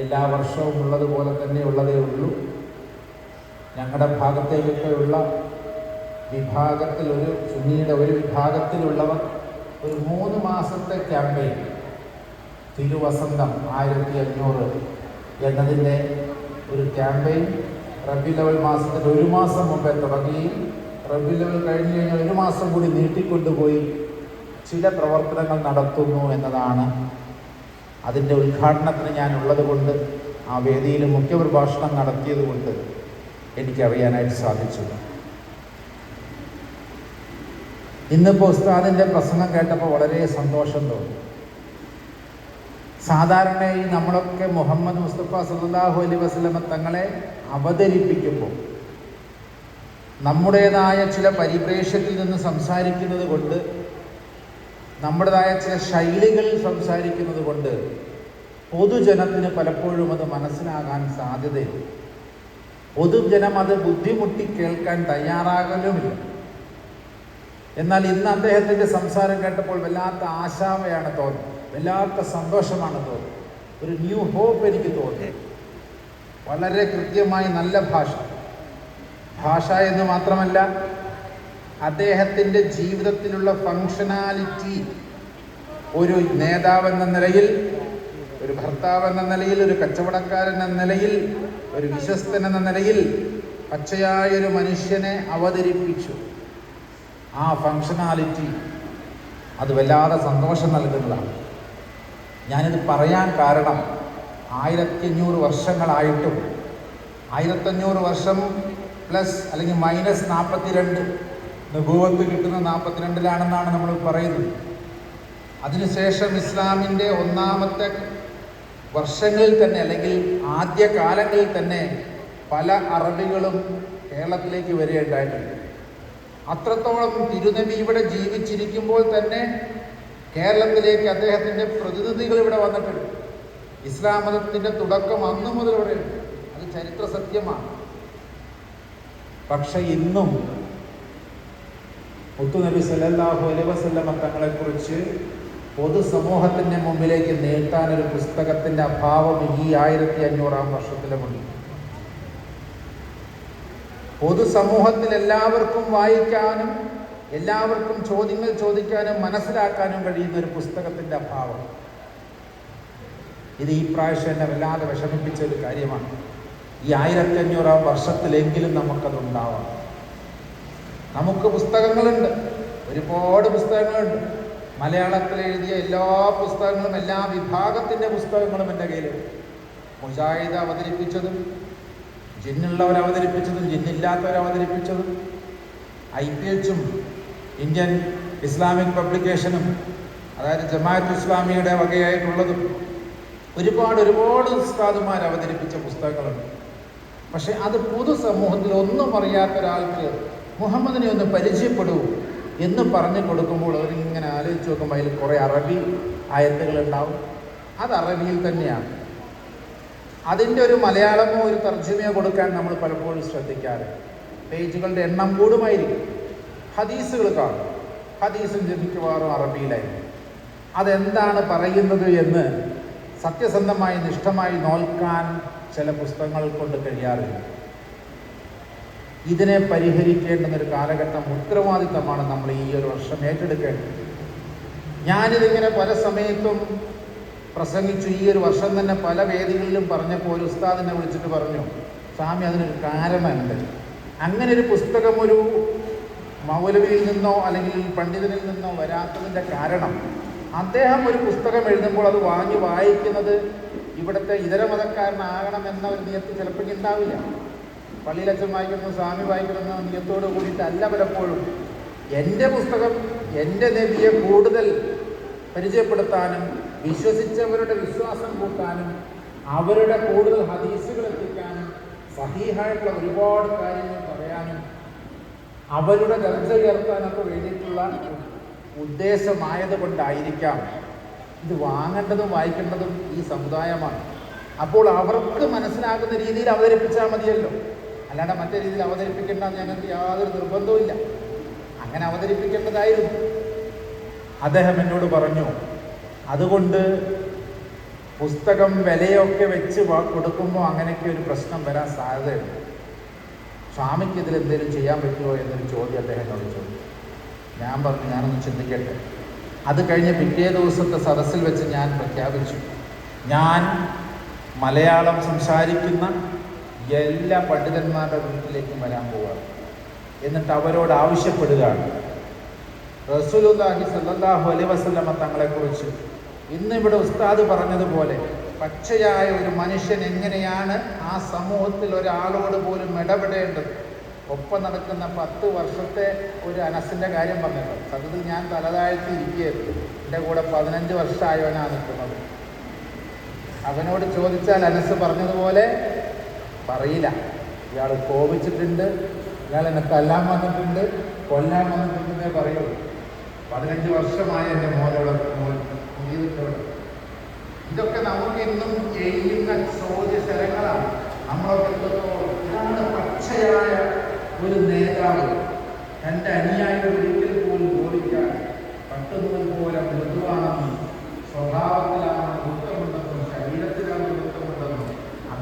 എല്ലാ വർഷവും ഉള്ളതുപോലെ തന്നെ ഉള്ളതേ ഉള്ളൂ. ഞങ്ങളുടെ ഭാഗത്തേക്കൊക്കെയുള്ള വിഭാഗത്തിൽ ഒരു സുന്നിയുടെ ഒരു വിഭാഗത്തിലുള്ളവർ ഒരു മൂന്ന് മാസത്തെ ക്യാമ്പയിൻ. തിരുവസന്തം ആയിരത്തി അഞ്ഞൂറ് എന്നതിന്റെ ഒരു ക്യാമ്പയിൻ. റബി ലെവൽ മാസത്തിൽ ഒരു മാസം മുമ്പേ തുടങ്ങുകയും റബി ലെവൽ കഴിഞ്ഞ് കഴിഞ്ഞാൽ ഒരു മാസം കൂടി നീട്ടിക്കൊണ്ടുപോയി. ചില പ്രവർത്തനങ്ങൾ നടത്തുന്നു എന്നതാണ് അതിന്റെ ഉദ്ഘാടനത്തിന് ഞാൻ ഉള്ളത് കൊണ്ട് ആ വേദിയിൽ മുഖ്യപ്രഭാഷണം നടത്തിയത് കൊണ്ട് എനിക്കറിയാനായിട്ട് സാധിച്ചു. ഇന്നിപ്പോൾ ഉസ്താദിന്റെ പ്രസംഗം കേട്ടപ്പോൾ വളരെ സന്തോഷം തോന്നി. സാധാരണയായി നമ്മളൊക്കെ മുഹമ്മദ് മുസ്തഫ സല്ലാഹു അലൈ വസ്ലമ തങ്ങളെ അവതരിപ്പിക്കുമ്പോൾ നമ്മുടേതായ ചില പരിപ്രേക്ഷ്യത്തിൽ നിന്ന് സംസാരിക്കുന്നത് കൊണ്ട് നമ്മുടേതായ ചില ശൈലികൾ സംസാരിക്കുന്നത് കൊണ്ട് പൊതുജനത്തിന് പലപ്പോഴും അത് മനസ്സിലാകാൻ സാധ്യതയില്ല. പൊതുജനം അത് ബുദ്ധിമുട്ടി കേൾക്കാൻ തയ്യാറാകലുമില്ല. എന്നാൽ ഇന്ന് അദ്ദേഹത്തിന്റെ സംസാരം കേട്ടപ്പോൾ വല്ലാത്ത ആശാമയാണ് തോന്നുന്നത്. വല്ലാത്ത സന്തോഷമാണ് തോന്നുന്നത്. ഒരു ന്യൂ ഹോപ്പ് എനിക്ക് തോന്നി വളരെ കൃത്യമായി നല്ല ഭാഷ. ഭാഷ എന്ന് മാത്രമല്ല അദ്ദേഹത്തിന്റെ ജീവിതത്തിലുള്ള ഫങ്ഷനാലിറ്റി ഒരു നേതാവ് എന്ന നിലയിൽ ഒരു ഭർത്താവ് എന്ന നിലയിൽ ഒരു കച്ചവടക്കാരൻ എന്ന നിലയിൽ ഒരു വിശ്വസ്തൻ എന്ന നിലയിൽ പച്ചയായൊരു മനുഷ്യനെ അവതരിപ്പിച്ചു. ആ ഫങ്ഷനാലിറ്റി അത് വല്ലാതെ സന്തോഷം നൽകുന്നതാണ്. ഞാനിത് പറയാൻ കാരണം ആയിരത്തി അഞ്ഞൂറ് വർഷങ്ങളായിട്ടും ആയിരത്തഞ്ഞൂറ് വർഷം പ്ലസ് അല്ലെങ്കിൽ മൈനസ് നാൽപ്പത്തിരണ്ട് നുഭൂവത്ത് കിട്ടുന്ന നാൽപ്പത്തിരണ്ടിലാണെന്നാണ് നമ്മൾ പറയുന്നത്. അതിനുശേഷം ഇസ്ലാമിന്റെ ഒന്നാമത്തെ വർഷങ്ങളിൽ തന്നെ അല്ലെങ്കിൽ ആദ്യ കാലങ്ങളിൽ തന്നെ പല അറബികളും കേരളത്തിലേക്ക് വരികയുണ്ടായിട്ടുണ്ട്. അത്രത്തോളം തിരുനബി ഇവിടെ ജീവിച്ചിരിക്കുമ്പോൾ തന്നെ കേരളത്തിലേക്ക് അദ്ദേഹത്തിന്റെ പ്രതിനിധികൾ ഇവിടെ വന്നിട്ടുണ്ട്. ഇസ്ലാം മതത്തിന്റെ തുടക്കം അന്നു മുതൽ ഇവിടെ ഉണ്ട് അത് ചരിത്ര സത്യമാണ്. പക്ഷെ ഇന്നും മുത്തുനബി സല്ലല്ലാഹു അലൈഹി വസല്ലമ തങ്ങളെക്കുറിച്ച് പൊതുസമൂഹത്തിന്റെ മുമ്പിലേക്ക് നീട്ടാൻ ഒരു പുസ്തകത്തിന്റെ അഭാവം ഈ ആയിരത്തി അഞ്ഞൂറാം വർഷത്തിലുമുണ്ട്. പൊതുസമൂഹത്തിൽ എല്ലാവർക്കും വായിക്കാനും എല്ലാവർക്കും ചോദ്യങ്ങൾ ചോദിക്കാനും മനസ്സിലാക്കാനും കഴിയുന്ന ഒരു പുസ്തകത്തിന്റെ അഭാവം. ഇത് ഈ പ്രാവശ്യം എന്നെ വല്ലാതെ വിഷമിപ്പിച്ച ഒരു കാര്യമാണ്. ഈ ആയിരത്തി അഞ്ഞൂറാം വർഷത്തിലെങ്കിലും നമുക്കതുണ്ടാവാം നമുക്ക് പുസ്തകങ്ങളുണ്ട്. ഒരുപാട് പുസ്തകങ്ങളുണ്ട്. മലയാളത്തിൽ എഴുതിയ എല്ലാ പുസ്തകങ്ങളും എല്ലാ വിഭാഗത്തിന്റെ പുസ്തകങ്ങളും എന്റെ കയ്യിലുണ്ട്. മുജാഹിദ് അവതരിപ്പിച്ചതും ജിന്നുള്ളവർ അവതരിപ്പിച്ചതും ജിന്നില്ലാത്തവർ അവതരിപ്പിച്ചതും ഐ പി എച്ചും ഇന്ത്യൻ ഇസ്ലാമിക് പബ്ലിക്കേഷനും അതായത് ജമാഅത്ത് ഇസ്ലാമിയുടെ വകയായിട്ടുള്ളതും ഒരുപാട് ഒരുപാട് ഉസ്താദുമാർ അവതരിപ്പിച്ച പുസ്തകങ്ങളുണ്ട്. പക്ഷെ അത് പൊതുസമൂഹത്തിൽ ഒന്നും അറിയാത്ത ഒരാൾക്ക് മുഹമ്മദിനെ ഒന്ന് പരിചയപ്പെടൂ എന്ന് പറഞ്ഞു കൊടുക്കുമ്പോൾ അവരിങ്ങനെ ആലോചിച്ച് നോക്കുമ്പോൾ അതിൽ കുറേ അറബി ആയത്തുകൾ ഉണ്ടാവും അത് അറബിയിൽ തന്നെയാണ്. അതിന്റെ ഒരു മലയാളമോ ഒരു തർജമയോ കൊടുക്കാൻ നമ്മൾ പലപ്പോഴും ശ്രദ്ധിക്കാറ്. പേജുകളുടെ എണ്ണം കൂടുമായിരിക്കും. ഹദീസുകൾ കാണും. ഹദീസും മിക്കവാറും അറബിയിലായിരിക്കും. അതെന്താണ് പറയുന്നത് എന്ന് സത്യസന്ധമായി നിഷ്ഠമായി നോൽക്കാൻ ചില പുസ്തകങ്ങൾ കൊണ്ട് കഴിയാറില്ല. ഇതിനെ പരിഹരിക്കേണ്ടുന്ന ഒരു കാലഘട്ടം ഉത്തരവാദിത്തമാണ് നമ്മൾ ഈ ഒരു വർഷം ഏറ്റെടുക്കേണ്ടത്. ഞാനിതിങ്ങനെ പല സമയത്തും പ്രസംഗിച്ചു. ഈ ഒരു വർഷം തന്നെ പല വേദികളിലും പറഞ്ഞപ്പോൾ ഒരു ഉസ്താദിനെ വിളിച്ചിട്ട് പറഞ്ഞു സ്വാമി അതിനൊരു കാരണമുണ്ട് അങ്ങനെ ഒരു പുസ്തകം ഒരു മൗലവിയിൽ നിന്നോ അല്ലെങ്കിൽ പണ്ഡിതനിൽ നിന്നോ വരാത്തതിന്റെ കാരണം. അദ്ദേഹം ഒരു പുസ്തകം എഴുതുമ്പോൾ അത് വാങ്ങി വായിക്കുന്നത് ഇവിടുത്തെ ഇതര മതക്കാരനാകണം എന്ന ഒരു നിയത്ത് ചിലപ്പോൾ ഉണ്ടാവില്ല. പള്ളിയിലച്ഛൻ വായിക്കുന്നു സ്വാമി വായിക്കണമെന്ന നിയത്തോട് കൂടിയിട്ടല്ല പലപ്പോഴും. എന്റെ പുസ്തകം എന്റെ നബിയെ കൂടുതൽ പരിചയപ്പെടുത്താനും വിശ്വസിച്ചവരുടെ വിശ്വാസം കൂട്ടാനും അവരുടെ കൂടുതൽ ഹദീസുകൾ എത്തിക്കാനും സഹീഹായിട്ടുള്ള ഒരുപാട് കാര്യങ്ങൾ പറയാനും അവരുടെ ദർജ ഉയർത്താനൊക്കെ വേണ്ടിയിട്ടുള്ള ഉദ്ദേശമായത് കൊണ്ടായിരിക്കാം ഇത് വാങ്ങേണ്ടതും വായിക്കേണ്ടതും ഈ സമുദായമാണ്. അപ്പോൾ അവർക്ക് മനസ്സിലാകുന്ന രീതിയിൽ അവതരിപ്പിച്ചാൽ മതിയല്ലോ. അല്ലാണ്ട് മറ്റേ രീതിയിൽ അവതരിപ്പിക്കേണ്ട ഞങ്ങൾക്ക് യാതൊരു നിർബന്ധവുമില്ല അങ്ങനെ അവതരിപ്പിക്കേണ്ടതായിരുന്നു. അദ്ദേഹം എന്നോട് പറഞ്ഞു അതുകൊണ്ട് പുസ്തകം വിലയൊക്കെ വെച്ച് കൊടുക്കുമ്പോൾ അങ്ങനെയൊക്കെ ഒരു പ്രശ്നം വരാൻ സാധ്യതയുണ്ട്. സ്വാമിക്ക് ഇതിൽ എന്തെങ്കിലും ചെയ്യാൻ പറ്റുമോ എന്നൊരു ചോദ്യം അദ്ദേഹത്തോട് ചോദിച്ചു. ഞാൻ പറഞ്ഞു ഞാനൊന്ന് ചിന്തിക്കട്ടെ. അത് കഴിഞ്ഞ് പിറ്റേ ദിവസത്തെ സദസ്സിൽ വെച്ച് ഞാൻ പ്രഖ്യാപിച്ചു. ഞാൻ മലയാളം സംസാരിക്കുന്ന എല്ലാ പണ്ഡിതന്മാരുടെ വീട്ടിലേക്കും വരാൻ പോവുകയാണ് എന്നിട്ട് അവരോട് ആവശ്യപ്പെടുകയാണ്. റസൂലുല്ലാഹി സല്ലല്ലാഹു അലൈഹി വസല്ലമ തങ്ങളെക്കുറിച്ച് ഇന്ന് ഇവിടെ ഉസ്താദ് പറഞ്ഞതുപോലെ പച്ചയായ ഒരു മനുഷ്യൻ എങ്ങനെയാണ് ആ സമൂഹത്തിൽ ഒരാളോട് പോലും ഇടപെടേണ്ടത്? ഒപ്പം നടക്കുന്ന പത്ത് വർഷത്തെ ഒരു അനസിന്റെ കാര്യം പറഞ്ഞല്ലോ. സത്യത്തിൽ ഞാൻ തലതാഴ്ത്തി ഇരിക്കുകയായിരുന്നു. എന്റെ കൂടെ പതിനഞ്ച് വർഷമായവനാണ് നിൽക്കുന്നത്. അവനോട് ചോദിച്ചാൽ അനസ് പറഞ്ഞതുപോലെ പറയില്ല. ഇയാൾ കോപിച്ചിട്ടുണ്ട് ഇയാൾ എന്നെ തല്ലാൻ വന്നിട്ടുണ്ട് കൊല്ലാൻ വന്നിട്ടുണ്ടെന്നേ പറയുള്ളൂ. പതിനഞ്ച് വർഷമായ എന്റെ മോനോട് മോൻ ജീവിച്ചോട് ഇതൊക്കെ നമുക്ക് ഇന്നും ചെയ്യുന്ന ചോദ്യശരങ്ങളാണ്. നമ്മളൊക്കെ ഇതാണ് പച്ചയായ ഒരു നേതാവ്. തന്റെ അനുയായികൾ ഒരിക്കൽ പോലും ചോദിക്കാൻ പട്ടുന്നവൻ പോലെ മൃദുവാണെന്നും സ്വഭാവത്തിലാണ് ദുഃഖമുണ്ടെന്നും ശരീരത്തിലാണ്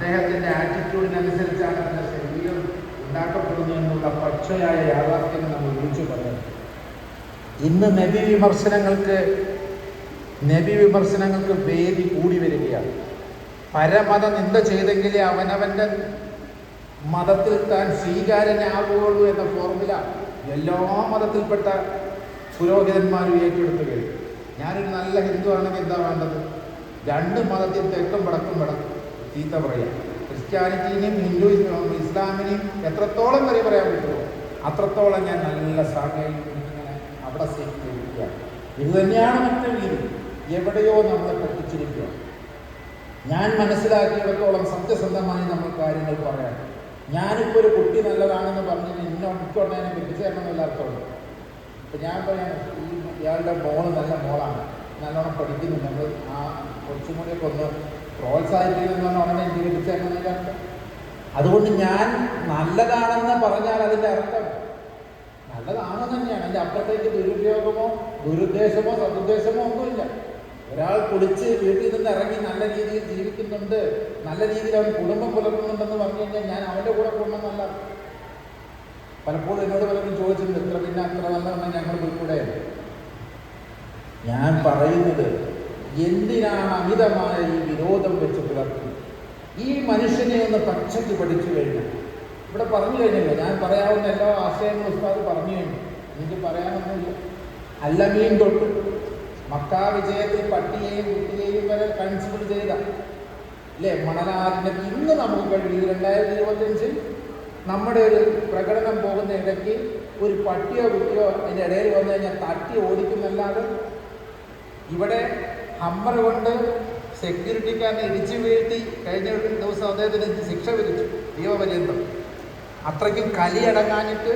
അദ്ദേഹത്തിന്റെ ആറ്റിറ്റ്യൂഡിനനുസരിച്ചാണ് തന്റെ ശരീരം ഉണ്ടാക്കപ്പെടുന്നു എന്നുള്ള പച്ചയായ യാഥാർത്ഥ്യം നമ്മൾ വിളിച്ചു പറയുന്നത് ഇന്ന് നബി വിമർശനങ്ങൾക്ക് നബി വിമർശനങ്ങൾക്ക് വേദി കൂടി വരികയാണ്. പരമത നിന്ദ ചെയ്തെങ്കിലേ അവനവന്റെ മതത്തിൽ താൻ സ്വീകാര്യനാകുകയുള്ളൂ എന്ന ഫോർമുല എല്ലാ മതത്തിൽപ്പെട്ട പുരോഹിതന്മാരും ഏറ്റെടുത്തു കഴിഞ്ഞു. ഞാനൊരു നല്ല ഹിന്ദു ആണെങ്കിൽ എന്താ വേണ്ടത്? രണ്ട് മതത്തിൽ തെക്കും വടക്കും വടക്കും ചീത്ത പറയാം. ക്രിസ്ത്യാനിറ്റിനെയും ഹിന്ദുയിസം ഇസ്ലാമിനെയും എത്രത്തോളം വരെ പറയാൻ പറ്റുമോ അത്രത്തോളം ഞാൻ നല്ല സാഹചര്യം ഇങ്ങനെ അവിടെ സ്വീകരിക്കുകയാണ് ഇത് തന്നെയാണ് മറ്റൊരു രീതി. എവിടെയോ നമ്മളെ പഠിപ്പിച്ചിരിക്കുക ഞാൻ മനസ്സിലാക്കിയിടത്തോളം സത്യസന്ധമായി നമ്മൾ കാര്യങ്ങൾ പറയാം. ഞാനിപ്പോൾ ഒരു കുട്ടി നല്ലതാണെന്ന് പറഞ്ഞ് ഇന്നൊട്ടുണ്ടെന്നെ നല്ല അർത്ഥമുണ്ട് ഇപ്പം ഞാൻ പറയാം ഈ ഇയാളുടെ മോൾ നല്ല മോളാണ്. നല്ലോണം പഠിക്കുന്നു നമ്മൾ ആ കുറച്ചും കൂടിയൊക്കെ ഒന്ന് പ്രോത്സാഹിപ്പിക്കുന്ന ഉടനെ എനിക്ക് അതുകൊണ്ട് ഞാൻ നല്ലതാണെന്ന് പറഞ്ഞാൽ അതിന്റെ അർത്ഥം നല്ലതാണെന്ന് തന്നെയാണ്. അതിന്റെ അപ്പുറത്തേക്ക് ദുരുപയോഗമോ ദുരുദ്ദേശമോ സതുദ്ദേശമോ ഒന്നുമില്ല. ഒരാൾ കുളിച്ച് വീട്ടിൽ നിന്ന് ഇറങ്ങി നല്ല രീതിയിൽ ജീവിക്കുന്നുണ്ട് നല്ല രീതിയിൽ അവൻ കുടുംബം പുലർത്തുന്നുണ്ടെന്ന് പറഞ്ഞു കഴിഞ്ഞാൽ ഞാൻ അവന്റെ കൂടെ പോകണമെന്നല്ല പലപ്പോഴും എന്നോട് പലരും ചോദിച്ചിട്ടുണ്ട് ഇത്ര പിന്നെ അത്ര നല്ലതാണ് ഞങ്ങൾ പോയിക്കൂടെ ഞാൻ പറയുന്നത് എന്തിനാണ് അമിതമായ ഈ വിരോധം വെച്ച് പുലർത്തുന്നത്? ഈ മനുഷ്യനെ ഒന്ന് പച്ചയ്ക്ക് പഠിച്ചു കഴിഞ്ഞു ഇവിടെ പറഞ്ഞു കഴിഞ്ഞല്ലോ ഞാൻ പറയാവുന്ന എല്ലാ ആശയങ്ങളും ഉസ്താദ് പറഞ്ഞു കഴിഞ്ഞു. എനിക്ക് പറയാനൊന്നുമില്ല. അല്ലമീൻ തൊട്ട്. മക്കാ വിജയത്തിൽ പട്ടിയെയും കുട്ടിയെയും വരെ കൺസിഡർ ചെയ്ത. അല്ലേ? മണലാറിന്റെ ഇന്ന് നമുക്ക് കഴിഞ്ഞു. രണ്ടായിരത്തി ഇരുപത്തഞ്ചിൽ നമ്മുടെ ഒരു പ്രകടനം പോകുന്ന ഇടയ്ക്ക് ഒരു പട്ടിയോ കുട്ടിയോ അതിന്റെ ഇടയിൽ വന്നു കഴിഞ്ഞാൽ തട്ടി ഓടിക്കുന്നല്ലാതെ ഇവിടെ ഹമ്മർ കൊണ്ട് സെക്യൂരിറ്റിക്കാരനെ ഇടിച്ചു വീഴ്ത്തി കഴിഞ്ഞ ദിവസം അദ്ദേഹത്തിന് ശിക്ഷ വിധിച്ചു. ജീവപര്യന്തം അത്രയ്ക്കും കലിയടങ്ങാഞ്ഞിട്ട്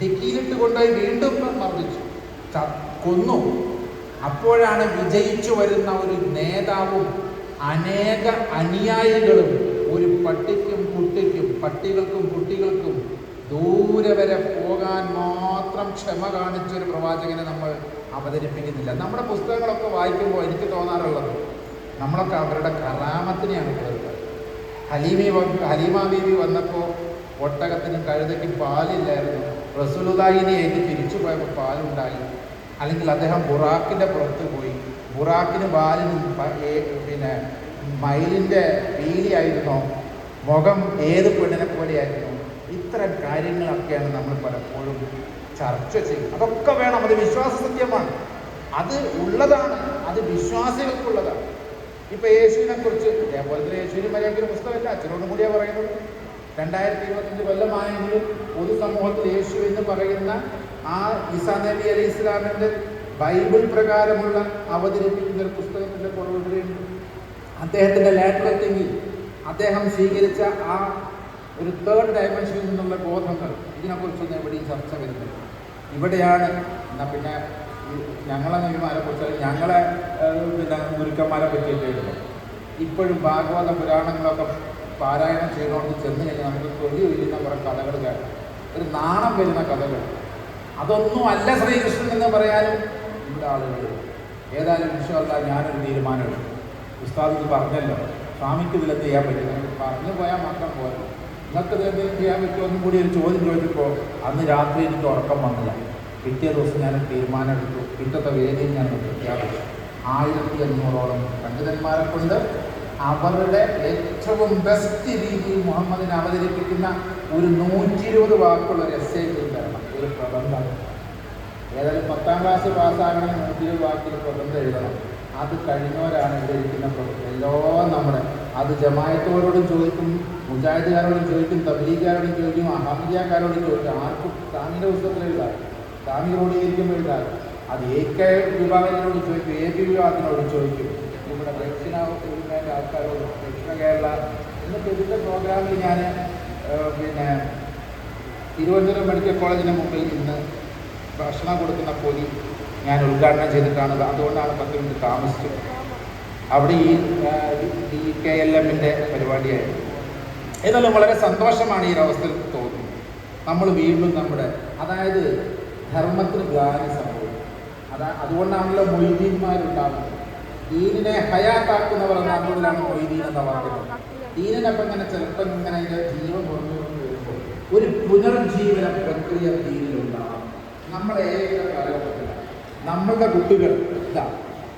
ഡിക്കിയിലിട്ട് കൊണ്ടുപോയി വീണ്ടും മർദ്ദിച്ചു. കൊന്നു. അപ്പോഴാണ് വിജയിച്ചു വരുന്ന ഒരു നേതാവും അനേക അനുയായികളും ഒരു പട്ടിക്കും കുട്ടിക്കും പട്ടികൾക്കും കുട്ടികൾക്കും ദൂരെ വരെ പോകാൻ മാത്രം ക്ഷമ കാണിച്ച ഒരു പ്രവാചകനെ നമ്മൾ അവതരിപ്പിക്കുന്നില്ല. നമ്മുടെ പുസ്തകങ്ങളൊക്കെ വായിക്കുമ്പോൾ എനിക്ക് തോന്നാറുള്ളത് നമ്മളൊക്കെ അവരുടെ കറാമത്തിനെയാണ് കേൾക്കുന്നത് ഹലീമി ഹലീമ ബീവി വന്നപ്പോൾ ഒട്ടകത്തിനും കഴുതയ്ക്കും പാലില്ലായിരുന്നു. റസൂലുദായിനെ എനിക്ക് തിരിച്ചു പോയപ്പോൾ പാലുണ്ടായി. അല്ലെങ്കിൽ അദ്ദേഹം ബുറാക്കിന്റെ പുറത്ത് പോയി. ബുറാക്കിന് പാലിനും പിന്നെ മയിലിന്റെ പീലിയായിരുന്നോ. മുഖം ഏത് പെണ്ണിനെ പോലെയായിരുന്നു. ഇത്തരം കാര്യങ്ങളൊക്കെയാണ് നമ്മൾ പലപ്പോഴും ചർച്ച ചെയ്യും. അതൊക്കെ വേണം. അത് വിശ്വാസ സത്യമാണ് അത് ഉള്ളതാണ്. അത് വിശ്വാസികൾക്കുള്ളതാണ്. ഇപ്പൊ യേശുവിനെ കുറിച്ച് അതേപോലെ തന്നെ യേശുവിന് മര്യാദയ്ക്ക് പുസ്തകമല്ല അച്ഛനോടും കൂടിയാ പറയുന്നത്. രണ്ടായിരത്തി ഇരുപത്തഞ്ച് കൊല്ലമായെങ്കിലും പൊതുസമൂഹത്തിൽ യേശു എന്ന് പറയുന്ന ആ ഇസാനബി അലി ഇസ്ലാമിന്റെ ബൈബിൾ പ്രകാരമുള്ള അവതരിപ്പിക്കുന്ന ഒരു പുസ്തകത്തിന്റെ കുറവുകളുണ്ട് അദ്ദേഹത്തിന്റെ ലാറ്ററൽ തിങ്കിങ്. അദ്ദേഹം സ്വീകരിച്ച ആ ഒരു തേർഡ് ഡയമെൻഷനിൽ നിന്നുള്ള ബോധങ്ങൾ ഇതിനെക്കുറിച്ചൊന്നും എവിടെയും ചർച്ച വരുന്നില്ല. ഇവിടെയാണ് പിന്നെ ഞങ്ങളെ നബിമാരെ കുറിച്ച് ഞങ്ങളെ പിന്നെ ഗുരുക്കന്മാരെ പറ്റിയിട്ട് എഴുതും ഇപ്പോഴും ഭാഗവത പുരാണങ്ങളൊക്കെ പാരായണം ചെയ്തുകൊണ്ട് ചെന്ന് കഴിഞ്ഞാൽ നമുക്ക് തൊലി വരുന്ന കുറേ കഥകൾ കേൾക്കാം. ഒരു നാണം വരുന്ന കഥകൾ. അതൊന്നും അല്ല ശ്രീകൃഷ്ണൻ എന്ന് പറയാനും ഇവിടെ ആളുകൾ ഏതായാലും വിശ്വാസ ഞാനൊരു തീരുമാനമെടുക്കും ഉസ്താദ് പറഞ്ഞല്ലോ. സ്വാമിക്ക് ഇതിൽ ചെയ്യാൻ പറ്റും? പറഞ്ഞു പോയാൽ മാത്രം പോരാ. നിങ്ങൾക്ക് എന്തെങ്കിലും ചെയ്യാൻ പറ്റുമോ എന്നും കൂടി ഒരു ചോദ്യം ചോദിച്ചപ്പോൾ അന്ന് രാത്രി എനിക്ക് ഉറക്കം വന്നില്ല. പിറ്റേ ദിവസം ഞാൻ തീരുമാനം എടുത്തു. പിറ്റത്തെ വേദിയിൽ ഞാൻ പ്രഖ്യാപിച്ചു ആയിരത്തി അഞ്ഞൂറോളം പണ്ഡിതന്മാരെ കൊണ്ട് അവരുടെ ഏറ്റവും ബെസ്റ്റ് രീതിയിൽ മുഹമ്മദിനെ അവതരിപ്പിക്കുന്ന ഒരു നൂറ്റി ഇരുപത് വാക്കുള്ള ഒരു എസ് എ തരണം. ഒരു പ്രബന്ധം. ഏതായാലും പത്താം ക്ലാസ് പാസ്സാകണമെങ്കിൽ നൂറ്റി ഇരുപത് വാക്കിൽ പ്രബന്ധം എഴുതണം. അത് കഴിഞ്ഞവരാണ് ഇവിടെ ഇരിക്കുന്ന പ്രവർത്തനം എല്ലാം നമ്മുടെ. അത് ജമായത്തോരോടും ചോദിക്കും മുജാഹിദുകാരോടും ചോദിക്കും തബലീഗാരോടും ചോദിക്കും അഹമ്മദിയാക്കാരോടും ചോദിക്കും. ആർക്കും താമിന്റെ പുസ്തകത്തിൽ എഴുതാം. റോഡിൽ ഇരിക്കുമ്പോൾ എഴുതാം. അത് എ കെ വിഭാഗത്തിനോട് ചോദിക്കും എ പി വിഭാഗത്തിനോട് ചോദിക്കും. നമ്മുടെ ദക്ഷിണ ഉൾമേന്റെ ആൾക്കാരോട് ദക്ഷിണ കേരള എന്ന ഇതിന്റെ പ്രോഗ്രാമിൽ ഞാൻ പിന്നെ തിരുവനന്തപുരം മെഡിക്കൽ കോളേജിന് മുമ്പിൽ നിന്ന് ഭക്ഷണം കൊടുക്കുന്ന പൊലി ഞാൻ ഉദ്ഘാടനം ചെയ്തിട്ടാണ് അതുകൊണ്ടാണ് പത്ത് മിനിറ്റ് താമസിച്ചത്. അവിടെ ഈ ഡി കെ എൽ എമ്മിന്റെ പരിപാടിയായിരുന്നു ഏതായാലും വളരെ സന്തോഷമാണ് ഈ ഒരു അവസ്ഥയിൽ തോന്നുന്നത്. നമ്മൾ വീണ്ടും നമ്മുടെ അതായത് ധർമ്മത്തിന് ഗ്ലാനി സംഭവിക്കും അതാ അതുകൊണ്ടാണല്ലോ മൊയ്തീന്മാരുണ്ടാകുന്നത് ദീനിനെ ഹയാത്താക്കുന്നവർ എന്ന മൊയ്തീൻ എന്ന വാക്കുകൾ ദീനിനൊക്കെ ഇങ്ങനെ ചെറുപ്പം ഇങ്ങനെ അതിന്റെ ജീവൻ കുറഞ്ഞു വരുമ്പോൾ ഒരു പുനർജീവന പ്രക്രിയ ദീനിലുണ്ടാകും. നമ്മളെ കാലഘട്ടത്തിൽ നമ്മളുടെ കുട്ടികൾ ഇതാ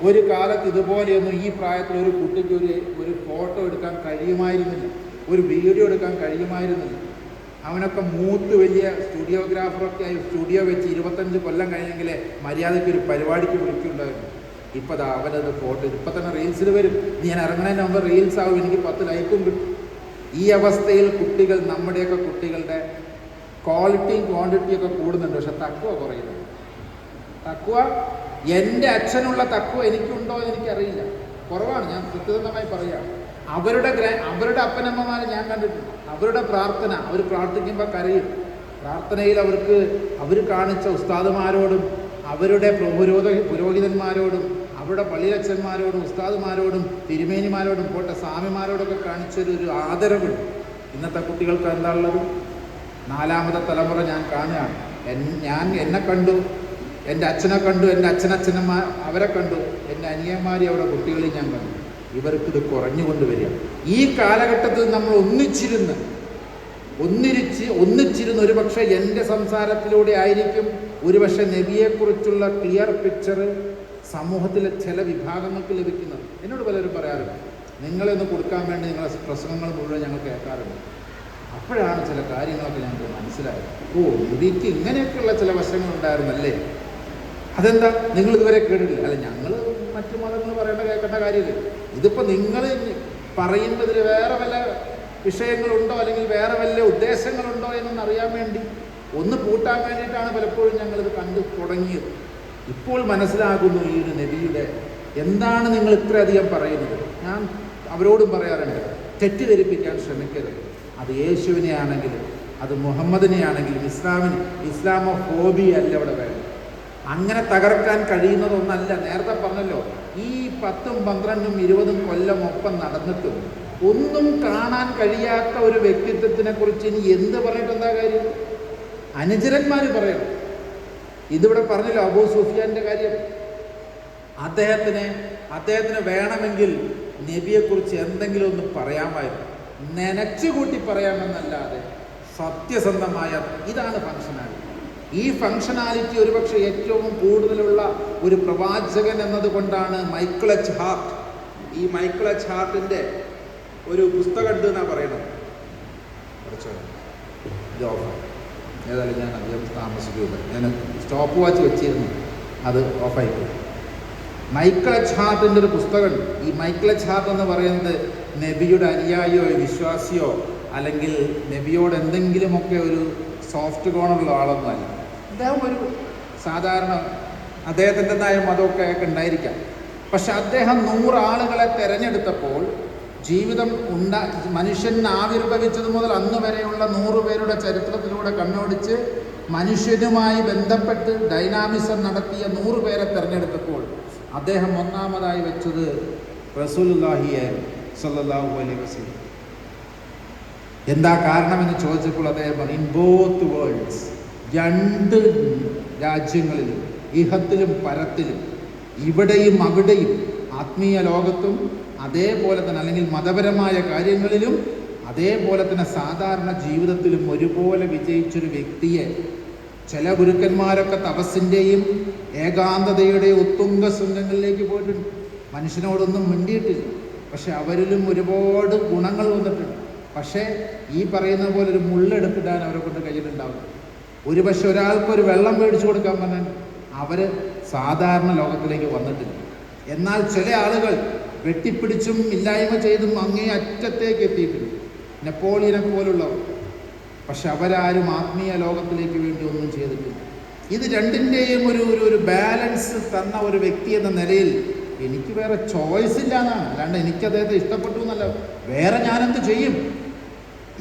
ഒരു കാലത്ത് ഇതുപോലെയൊന്നും ഈ പ്രായത്തിൽ ഒരു കുട്ടിക്ക് ഒരു ഒരു ഫോട്ടോ എടുക്കാൻ കഴിയുമായിരുന്നില്ല ഒരു വീഡിയോ എടുക്കാൻ കഴിയുമായിരുന്നില്ല. അവനൊക്കെ മൂത്ത് വലിയ സ്റ്റുഡിയോഗ്രാഫറൊക്കെ ആയി സ്റ്റുഡിയോ വെച്ച് ഇരുപത്തഞ്ച് കൊല്ലം കഴിഞ്ഞെങ്കിലേ മര്യാദയ്ക്ക് ഒരു പരിപാടിക്ക് വിളിക്കുന്നുണ്ടായിരുന്നു. ഇപ്പം ദാ അവനത് ഫോട്ടോ ഇപ്പം തന്നെ റീൽസിൽ വരും. ഞാൻ ഇറങ്ങുന്നതിന് മുമ്പ് റീൽസ് ആവും എനിക്ക് പത്ത് ലൈക്കും കിട്ടും. ഈ അവസ്ഥയിൽ കുട്ടികൾ നമ്മുടെയൊക്കെ കുട്ടികളുടെ ക്വാളിറ്റിയും ക്വാണ്ടിറ്റിയും ഒക്കെ കൂടുന്നുണ്ട് പക്ഷെ തക്കുവ കുറയുന്നുണ്ട്. തക്കുവ എന്റെ അച്ഛനുള്ള തക്കുവ എനിക്കുണ്ടോ എന്ന് എനിക്കറിയില്ല. കുറവാണ് ഞാൻ സത്യസന്ധമായി പറയാം. അവരുടെ ഗ്രാ അവരുടെ അപ്പനമ്മമാരെ ഞാൻ കണ്ടിട്ടുണ്ട്. അവരുടെ പ്രാർത്ഥന അവർ പ്രാർത്ഥിക്കുമ്പോൾ കരയും. പ്രാർത്ഥനയിൽ അവർക്ക് അവർ കാണിച്ച ഉസ്താദുമാരോടും അവരുടെ പുരോഹിത പുരോഹിതന്മാരോടും അവരുടെ പള്ളിയച്ഛന്മാരോടും ഉസ്താദുമാരോടും തിരുമേനിമാരോടും പോട്ടെ സ്വാമിമാരോടൊക്കെ കാണിച്ചൊരു ഒരു ആദരവുണ്ട് ഇന്നത്തെ കുട്ടികൾക്ക് എന്താ ഉള്ളത്? നാലാമത്തെ തലമുറ ഞാൻ കാണുകയാണ്. ഞാൻ എന്നെ കണ്ടു. എന്റെ അച്ഛനെ കണ്ടു എന്റെ അച്ഛനച്ഛനമാർ അവരെ കണ്ടു എന്റെ അനിയന്മാരെ അവിടെ കുട്ടികളെ ഞാൻ കണ്ടു. ഇവർക്കിത് കുറഞ്ഞുകൊണ്ട് വരിക. ഈ കാലഘട്ടത്തിൽ നമ്മൾ ഒന്നിച്ചിരുന്ന് ഒന്നിരിച്ച് ഒന്നിച്ചിരുന്ന് ഒരുപക്ഷെ എന്റെ സംസാരത്തിലൂടെ ആയിരിക്കും ഒരുപക്ഷെ നബിയെക്കുറിച്ചുള്ള ക്ലിയർ പിക്ചർ സമൂഹത്തിലെ ചില വിഭാഗങ്ങൾക്ക് ലഭിക്കുന്നത്. എന്നോട് പലരും പറയാറുണ്ട് നിങ്ങളെന്ന് കൊടുക്കാൻ വേണ്ടി നിങ്ങളുടെ പ്രസംഗങ്ങൾ മുഴുവൻ ഞങ്ങൾ കേൾക്കാറുണ്ട്. അപ്പോഴാണ് ചില കാര്യങ്ങളൊക്കെ ഞങ്ങൾക്ക് മനസ്സിലായത്. ഓ നബിക്ക് ഇങ്ങനെയൊക്കെയുള്ള ചില വശങ്ങളുണ്ടായിരുന്നല്ലേ? അതെന്താ? നിങ്ങൾ ഇതുവരെ കേട്ടിട്ടില്ല. അല്ല ഞങ്ങൾ മറ്റു മതങ്ങൾ പറയേണ്ട കേൾക്കേണ്ട കാര്യമില്ല. ഇതിപ്പോൾ നിങ്ങൾ പറയുന്നതിൽ വേറെ വല്ല വിഷയങ്ങളുണ്ടോ? അല്ലെങ്കിൽ വേറെ വല്ല ഉദ്ദേശങ്ങളുണ്ടോ എന്നൊന്ന് അറിയാൻ വേണ്ടി ഒന്ന് കൂട്ടാൻ വേണ്ടിയിട്ടാണ് പലപ്പോഴും ഞങ്ങളിത് കണ്ടു തുടങ്ങിയത്. ഇപ്പോൾ മനസ്സിലാകുന്നു ഈ ഒരു നബിയുടെ എന്താണ് നിങ്ങൾ ഇത്രയധികം പറയുന്നത്. ഞാൻ അവരോടും പറയാറുണ്ട് തെറ്റിദ്ധരിപ്പിക്കാൻ ശ്രമിക്കരുത്. അത് യേശുവിനെ ആണെങ്കിലും അത് മുഹമ്മദിനെ ആണെങ്കിലും ഇസ്ലാമിന് ഇസ്ലാമോ ഹോബി അല്ല ഇവിടെ വേണ്ടത്. അങ്ങനെ തകർക്കാൻ കഴിയുന്നതൊന്നല്ല. നേരത്തെ പറഞ്ഞല്ലോ ഈ പത്തും പന്ത്രണ്ടും ഇരുപതും കൊല്ലം ഒപ്പം നടന്നിട്ടും ഒന്നും കാണാൻ കഴിയാത്ത ഒരു വ്യക്തിത്വത്തിനെ കുറിച്ച് ഇനി എന്ത് പറഞ്ഞിട്ട് എന്താ കാര്യം? അനുചരന്മാർ പറയണം. ഇതിവിടെ പറഞ്ഞല്ലോ അബൂ സുഫിയാന്റെ കാര്യം. അദ്ദേഹത്തിന് അദ്ദേഹത്തിന് വേണമെങ്കിൽ നബിയെക്കുറിച്ച് എന്തെങ്കിലും ഒന്ന് പറയാമായിരുന്നു. നനച്ചുകൂട്ടി പറയാമെന്നല്ലാതെ സത്യസന്ധമായ ഇതാണ് ഫങ്ഷനാലിറ്റി ഈ ഫങ്ഷനാലിറ്റി ഒരുപക്ഷെ ഏറ്റവും കൂടുതലുള്ള ഒരു പ്രവാചകൻ എന്നതുകൊണ്ടാണ് മൈക്കിൾ എച്ച് ഹാർട്ട് ഈ മൈക്കിൾ എച്ച് ഹാർട്ടിന്റെ ഒരു പുസ്തകം ഉണ്ട് എന്നാണ് പറയണത്? കുറച്ച് ജോഫ് ഏതായാലും ഞാൻ അധികം താമസിക്കുക ഞാൻ സ്റ്റോപ്പ് വാച്ച് വെച്ചിരുന്നു. അത് ഓഫായി പോയി. മൈക്കിൾ എച്ച് ഹാർട്ടിന്റെ ഒരു പുസ്തകമുണ്ട് ഈ മൈക്കിൾ എച്ച് ഹാർട്ട് എന്ന് പറയുന്നത് നബിയുടെ അനുയായിയോ വിശ്വാസിയോ അല്ലെങ്കിൽ നബിയോട് എന്തെങ്കിലുമൊക്കെ ഒരു സോഫ്റ്റ് കോണുള്ള ആളൊന്നുമല്ല അദ്ദേഹം ഒരു സാധാരണ അദ്ദേഹത്തിന്റെതായ മതമൊക്കെ അയാൾക്ക് ഉണ്ടായിരിക്കാം. പക്ഷെ അദ്ദേഹം നൂറാളുകളെ തിരഞ്ഞെടുത്തപ്പോൾ ജീവിതം ഉണ്ടാ മനുഷ്യൻ ആവിർഭവിച്ചത് മുതൽ അന്ന് വരെയുള്ള നൂറു പേരുടെ ചരിത്രത്തിലൂടെ കണ്ണോടിച്ച് മനുഷ്യനുമായി ബന്ധപ്പെട്ട് ഡൈനാമിസം നടത്തിയ നൂറു പേരെ തിരഞ്ഞെടുത്തപ്പോൾ അദ്ദേഹം ഒന്നാമതായി വെച്ചത് റസൂലുല്ലാഹിയെ സല്ലാഹു അലൈഹി വസല്ലം. എന്താ കാരണമെന്ന് ചോദിച്ചപ്പോൾ അദ്ദേഹം ഇൻ ബോത്ത് വേൾഡ്സ് രണ്ട് രാജ്യങ്ങളിലും ഇഹത്തിലും പരത്തിലും ഇവിടെയും അവിടെയും ആത്മീയ ലോകത്തും അതേപോലെ തന്നെ അല്ലെങ്കിൽ മതപരമായ കാര്യങ്ങളിലും അതേപോലെ തന്നെ സാധാരണ ജീവിതത്തിലും ഒരുപോലെ വിജയിച്ചൊരു വ്യക്തിയെ ചില ഗുരുക്കന്മാരൊക്കെ തപസ്സിന്റെയും ഏകാന്തതയുടെ ഉത്തുംഗ ശൃംഗങ്ങളിലേക്ക് പോയിട്ടുണ്ട്. മനുഷ്യനോടൊന്നും മിണ്ടിയിട്ടില്ല. പക്ഷെ അവരിലും ഒരുപാട് ഗുണങ്ങൾ വന്നിട്ടുണ്ട്. പക്ഷേ ഈ പറയുന്ന പോലെ ഒരു മുള്ളെടുത്തിടാൻ അവരെ കൊണ്ട് കയ്യിലുണ്ടാവും ഒരു പക്ഷെ ഒരാൾക്ക് ഒരു വെള്ളം മേടിച്ചു കൊടുക്കാൻ പറഞ്ഞാൽ അവർ സാധാരണ ലോകത്തിലേക്ക് വന്നിട്ടില്ല. എന്നാൽ ചില ആളുകൾ വെട്ടിപ്പിടിച്ചും ഇല്ലായ്മ ചെയ്തും അങ്ങേ അറ്റത്തേക്ക് എത്തിയിട്ടുണ്ട്. നെപ്പോളിയനെ പോലുള്ളവർ. പക്ഷെ അവരാരും ആത്മീയ ലോകത്തിലേക്ക് വേണ്ടി ഒന്നും ചെയ്തിട്ടില്ല. ഇത് രണ്ടിന്റെയും ഒരു ഒരു ഒരു ബാലൻസ് തന്ന ഒരു വ്യക്തി എന്ന നിലയിൽ എനിക്ക് വേറെ ചോയ്സ് ഇല്ല എന്നാണ്. അല്ലാണ്ട് എനിക്ക് അദ്ദേഹത്തെ ഇഷ്ടപ്പെട്ടു എന്നല്ല. വേറെ ഞാനെന്ത് ചെയ്യും?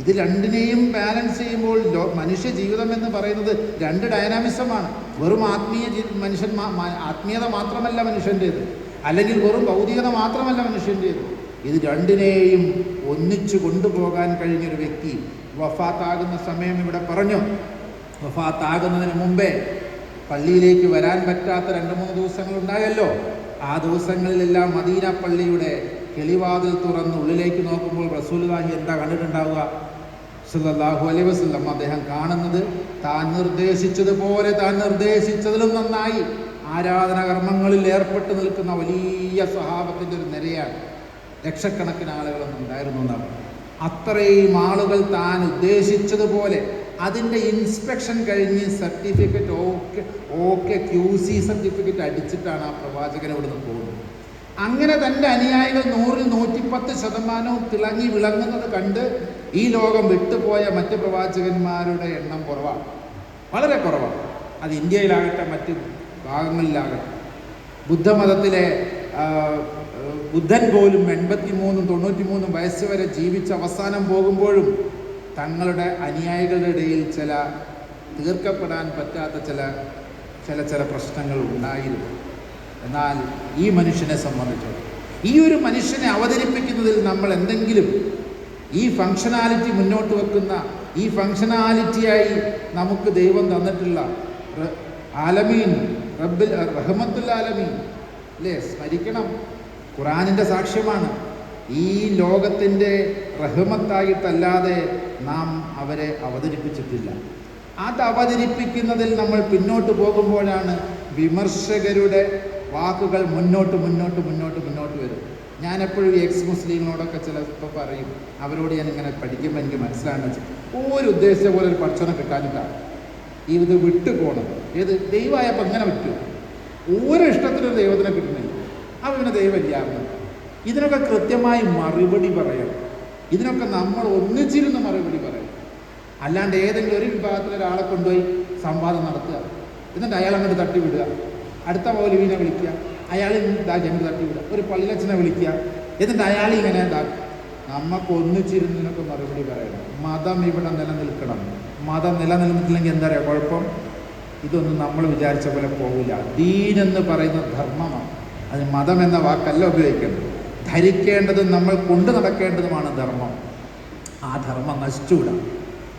ഇത് രണ്ടിനെയും ബാലൻസ് ചെയ്യുമ്പോൾ മനുഷ്യ ജീവിതം എന്ന് പറയുന്നത് രണ്ട് ഡയനാമിസമാണ് വെറും ആത്മീയ മനുഷ്യൻ ആത്മീയത മാത്രമല്ല മനുഷ്യന്റേത്. അല്ലെങ്കിൽ വെറും ഭൗതികത മാത്രമല്ല മനുഷ്യന്റേത്. ഇത് രണ്ടിനെയും ഒന്നിച്ചു കൊണ്ടുപോകാൻ കഴിഞ്ഞൊരു വ്യക്തി വഫാത്താകുന്ന സമയം ഇവിടെ പറഞ്ഞു. വഫാത്താകുന്നതിന് മുമ്പേ പള്ളിയിലേക്ക് വരാൻ പറ്റാത്ത രണ്ട് മൂന്ന് ദിവസങ്ങൾ ഉണ്ടായല്ലോ ആ ദിവസങ്ങളിലെല്ലാം മദീന പള്ളിയുടെ കിളിവാതിൽ തുറന്ന് ഉള്ളിലേക്ക് നോക്കുമ്പോൾ റസൂലുള്ളാഹി എന്താ കണ്ടിട്ടുണ്ടാവുക? സല്ലല്ലാഹു അലൈ വസല്ലം അദ്ദേഹം കാണുന്നത് താൻ നിർദ്ദേശിച്ചതുപോലെ താൻ നിർദ്ദേശിച്ചതിലും നന്നായി. ആരാധന കർമ്മങ്ങളിൽ ഏർപ്പെട്ട് നിൽക്കുന്ന വലിയ സ്വഭാവത്തിന്റെ ഒരു നിരയാണ്. ലക്ഷക്കണക്കിന് ആളുകളൊന്നും ഉണ്ടായിരുന്നു എന്നാണ് അത്രയും ആളുകൾ താൻ ഉദ്ദേശിച്ചതുപോലെ അതിന്റെ ഇൻസ്പെക്ഷൻ കഴിഞ്ഞ് certificate okay okay Q C certificate അടിച്ചിട്ടാണ് ആ പ്രവാചകൻ ഇവിടുന്ന് പോകുന്നത്. അങ്ങനെ തന്റെ അനുയായികൾ നൂറിൽ നൂറ്റിപ്പത്ത് ശതമാനവും തിളങ്ങി വിളങ്ങുന്നത് കണ്ട് ഈ ലോകം വിട്ടുപോയ മറ്റ് പ്രവാചകന്മാരുടെ എണ്ണം കുറവാണ്. വളരെ കുറവാണ്. അത് ഇന്ത്യയിലാകട്ടെ മറ്റ് ഭാഗങ്ങളിലാകട്ടെ. ബുദ്ധമതത്തിലെ ബുദ്ധൻ പോലും എൺപത്തി മൂന്നും തൊണ്ണൂറ്റി മൂന്നും വയസ്സ് വരെ ജീവിച്ച് അവസാനം പോകുമ്പോഴും തങ്ങളുടെ അനുയായികളുടെ ഇടയിൽ ചില തീർക്കപ്പെടാൻ പറ്റാത്ത ചില ചില ചില പ്രശ്നങ്ങൾ ഉണ്ടായിരുന്നു. എന്നാൽ ഈ മനുഷ്യനെ സംബന്ധിച്ചു ഈ ഒരു മനുഷ്യനെ അവതരിപ്പിക്കുന്നതിൽ നമ്മൾ എന്തെങ്കിലും ഈ ഫങ്ഷനാലിറ്റി മുന്നോട്ട് വെക്കുന്ന ഈ ഫങ്ഷനാലിറ്റിയായി നമുക്ക് ദൈവം തന്നിട്ടുള്ള ആലമീൻ റബ്ബിൽ റഹ്മത്തുൽ ആലമീൻ അല്ലേ? സ്മരിക്കണം. ഖുറാനിന്റെ സാക്ഷ്യമാണ്. ഈ ലോകത്തിന്റെ റഹ്മത്തായിട്ടല്ലാതെ നാം അവരെ അവതരിപ്പിച്ചിട്ടില്ല. അത് അവതരിപ്പിക്കുന്നതിൽ നമ്മൾ പിന്നോട്ട് പോകുമ്പോഴാണ് വിമർശകരുടെ വാക്കുകൾ മുന്നോട്ട് മുന്നോട്ട് മുന്നോട്ട് മുന്നോട്ട് വരും. ഞാനെപ്പോഴും ഈ എക്സ് മുസ്ലിങ്ങളോടൊക്കെ ചിലപ്പോൾ പറയും അവരോട് ഞാൻ ഇങ്ങനെ പഠിക്കുമ്പോൾ എനിക്ക് മനസ്സിലാണെന്ന് വെച്ചാൽ ഒരു ഉദ്ദേശിച്ച പോലെ ഒരു പഠിച്ചനെ കിട്ടാനിട്ടാണ് ഈ ഇത് വിട്ടു പോകണം ഏത് ദൈവമായപ്പോൾ ഇങ്ങനെ പറ്റുമോ ഓരോ ഇഷ്ടത്തിനൊരു ദൈവത്തിനെ കിട്ടുന്നില്ല. അവനെ പിന്നെ ദൈവമില്ല എന്ന്. ഇതിനൊക്കെ കൃത്യമായി മറുപടി പറയണം. ഇതിനൊക്കെ നമ്മൾ ഒന്നിച്ചിരുന്ന് മറുപടി പറയണം. അല്ലാണ്ട് ഏതെങ്കിലും ഒരു വിഭാഗത്തിൽ ഒരാളെ കൊണ്ടുപോയി സംവാദം നടത്തുക. എന്നിട്ട് അയാൾ അങ്ങോട്ട് തട്ടി വിടുക അടുത്ത മൗലവീനെ വിളിക്കുക. അയാൾ ഇതാ ജമ്പ് തട്ടി വിടുക. ഒരു പള്ളിലച്ചനെ വിളിക്കുക. എന്നിട്ട് അയാൾ ഇങ്ങനെ എന്താ നമുക്ക് ഒന്നിച്ചിരുന്നതിനൊക്കെ മറുപടി പറയണം. മതം ഇവിടെ നിലനിൽക്കണം. മതം നിലനിൽക്കുന്നില്ലെങ്കിൽ എന്താ പറയുക കുഴപ്പം? ഇതൊന്നും നമ്മൾ വിചാരിച്ച പോലെ പോകില്ല ദീൻ എന്ന് പറയുന്ന ധർമ്മമാണ്. അതിന് മതം എന്ന വാക്കല്ല ഉപയോഗിക്കേണ്ടത്. ധരിക്കേണ്ടതും നമ്മൾ കൊണ്ടു നടക്കേണ്ടതുമാണ് ധർമ്മം. ആ ധർമ്മം നശിച്ചുവിടാം.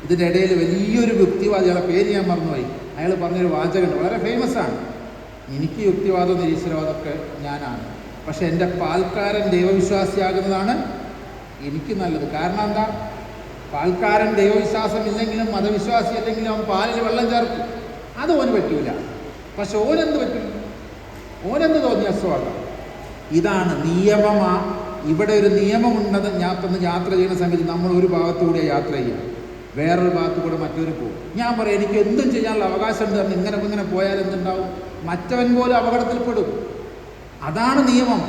ഇതിന്റെ ഇടയിൽ വലിയൊരു യുക്തിവാദി അയാളെ പേര് ഞാൻ മറന്നുപോയി. അയാൾ പറഞ്ഞൊരു വാചകമുണ്ട്. വളരെ ഫേമസ് ആണ്. എനിക്ക് യുക്തിവാദം നിരീശ്വരവാദമൊക്കെ ഞാനാണ്. പക്ഷെ എന്റെ പാൽക്കാരൻ ദൈവവിശ്വാസിയാകുന്നതാണ് എനിക്ക് നല്ലത്. കാരണം എന്താ? പാൽക്കാരൻ ദൈവവിശ്വാസം ഇല്ലെങ്കിലും മതവിശ്വാസി അല്ലെങ്കിലും അവൻ പാലിൽ വെള്ളം ചേർക്കും. അത് ഓന് പറ്റൂല. പക്ഷെ ഓനെന്ത് പറ്റും? ഓനെന്ത് തോന്നിയ അസുഖമാണ് ഇതാണ് നിയമമാ. ഇവിടെ ഒരു നിയമമുണ്ടെന്ന് ഞാൻ യാത്ര ചെയ്യുന്ന സമയത്ത് നമ്മൾ ഒരു ഭാഗത്തുകൂടെ യാത്ര ചെയ്യുക. വേറൊരു ഭാഗത്തു കൂടെ മറ്റൊരു പോകും. ഞാൻ പറയും എനിക്ക് എന്തും ചെയ്യാനുള്ള അവകാശമുണ്ട്. എന്ന് ഇങ്ങനെ ഇങ്ങനെ പോയാൽ എന്തുണ്ടാവും? മറ്റവൻ പോലും അപകടത്തിൽപ്പെടും. അതാണ് നിയമം.